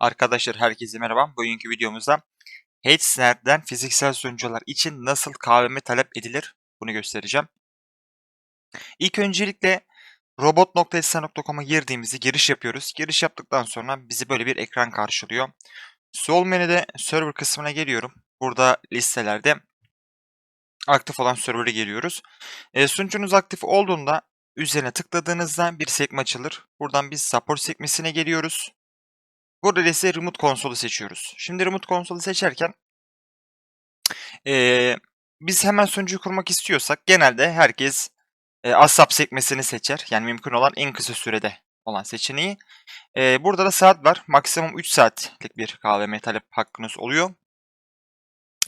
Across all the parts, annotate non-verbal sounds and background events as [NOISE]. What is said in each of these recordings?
Arkadaşlar herkese merhaba. Bugünkü videomuzda Hetzner'den fiziksel sunucular için nasıl KVM talep edilir bunu göstereceğim. İlk öncelikle robot.hetzner.com'a girdiğimizde giriş yapıyoruz. Giriş yaptıktan sonra bizi böyle bir ekran karşılıyor. Sol menüde server kısmına geliyorum. Burada listelerde aktif olan server'e geliyoruz. E, sunucunuz aktif olduğunda üzerine tıkladığınızda bir sekme açılır. Buradan biz support sekmesine geliyoruz. Burada ise Remote Console'u seçiyoruz. Şimdi Remote Console'u seçerken eee, biz hemen sunucuyu kurmak istiyorsak genelde herkes e, ASAP sekmesini seçer. Yani mümkün olan en kısa sürede olan seçeneği. Eee, burada da saat var. Maksimum 3 saatlik bir KVM talep hakkınız oluyor.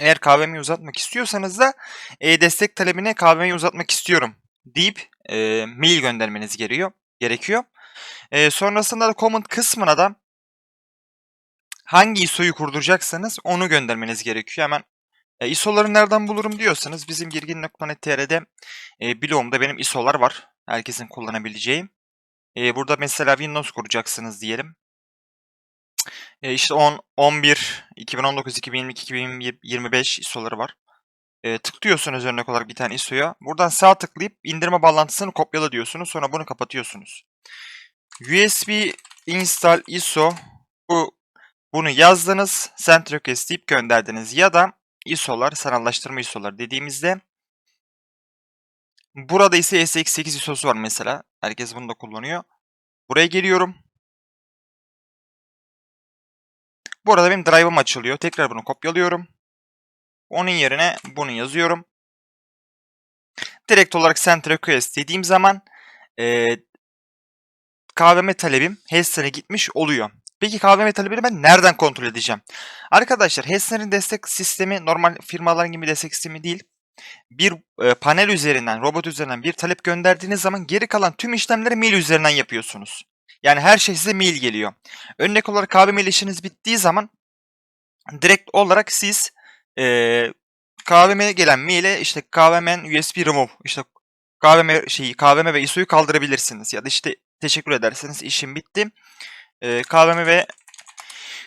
Eğer KVM'yi uzatmak istiyorsanız da e, destek talebine KVM'yi uzatmak istiyorum deyip e, mail göndermeniz gerekiyor. gerekiyor. E, sonrasında da comment kısmına da hangi ISO'yu kurduracaksanız onu göndermeniz gerekiyor. Hemen e, ISO'ları nereden bulurum diyorsanız bizim girgin.net.tr'de e, blogumda benim ISO'lar var. Herkesin kullanabileceği. E, burada mesela Windows kuracaksınız diyelim. E, işte 10, 11, 2019, 2022, 2025 ISO'ları var. E, tıklıyorsunuz örnek olarak bir tane ISO'ya. Buradan sağ tıklayıp indirme bağlantısını kopyala diyorsunuz. Sonra bunu kapatıyorsunuz. USB install ISO bu bunu yazdınız, send request deyip gönderdiniz ya da ISO'lar, sanallaştırma ISO'lar dediğimizde burada ise SX8 ISO'su var mesela. Herkes bunu da kullanıyor. Buraya geliyorum. Bu arada benim drive'ım açılıyor. Tekrar bunu kopyalıyorum. Onun yerine bunu yazıyorum. Direkt olarak send request dediğim zaman e, KVM talebim Heston'a gitmiş oluyor. Peki KVM talebini ben nereden kontrol edeceğim? Arkadaşlar Hessner'in destek sistemi normal firmaların gibi destek sistemi değil. Bir e, panel üzerinden, robot üzerinden bir talep gönderdiğiniz zaman geri kalan tüm işlemleri mail üzerinden yapıyorsunuz. Yani her şey size mail geliyor. Örnek olarak KVM ile işiniz bittiği zaman direkt olarak siz e, KVM'ye gelen maile işte KVM'nin USB remove, işte KVM şeyi KVM ve ISO'yu kaldırabilirsiniz ya da işte teşekkür ederseniz işim bitti e, KVM ve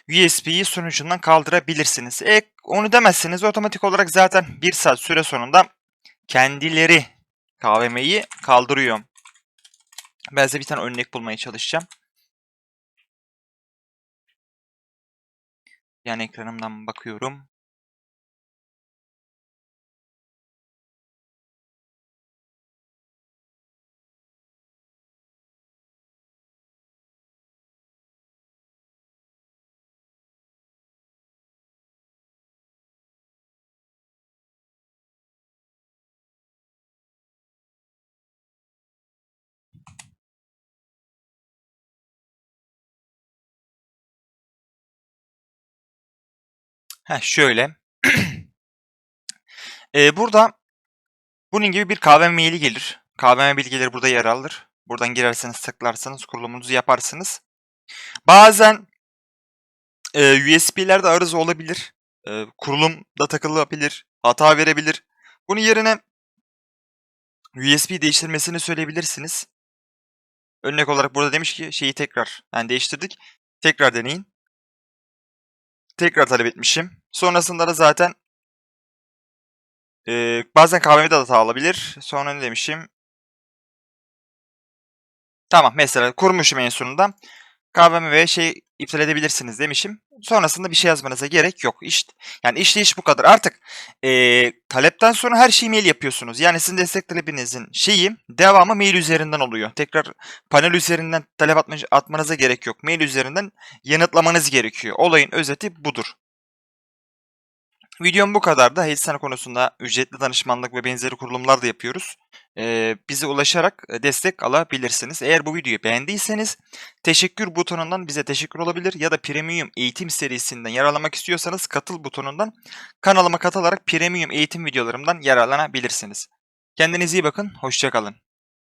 USB'yi sunucundan kaldırabilirsiniz. E, onu demezseniz otomatik olarak zaten bir saat süre sonunda kendileri KVM'yi kaldırıyor. Ben size bir tane örnek bulmaya çalışacağım. Yani ekranımdan bakıyorum. Heh, şöyle. [CLEARS THROAT] ee, burada bunun gibi bir KVM maili gelir. KVM bilgileri burada yer alır. Buradan girerseniz tıklarsanız kurulumunuzu yaparsınız. Bazen e, USB'lerde arıza olabilir. E, kurulum da takılabilir. Hata verebilir. Bunun yerine USB değiştirmesini söyleyebilirsiniz. Örnek olarak burada demiş ki şeyi tekrar yani değiştirdik. Tekrar deneyin. Tekrar talep etmişim. Sonrasında da zaten e, bazen KVM'de hata alabilir. Sonra ne demişim? Tamam mesela kurmuşum en sonunda. KVM ve şey iptal edebilirsiniz demişim. Sonrasında bir şey yazmanıza gerek yok. İşte, yani işleyiş bu kadar. Artık e, talepten sonra her şeyi mail yapıyorsunuz. Yani sizin destek talebinizin şeyi devamı mail üzerinden oluyor. Tekrar panel üzerinden talep atma, atmanıza gerek yok. Mail üzerinden yanıtlamanız gerekiyor. Olayın özeti budur. Videom bu kadar da HSN konusunda ücretli danışmanlık ve benzeri kurulumlar da yapıyoruz. Ee, bize ulaşarak destek alabilirsiniz. Eğer bu videoyu beğendiyseniz teşekkür butonundan bize teşekkür olabilir ya da premium eğitim serisinden yararlanmak istiyorsanız katıl butonundan kanalıma katılarak premium eğitim videolarımdan yararlanabilirsiniz. Kendinize iyi bakın, hoşçakalın.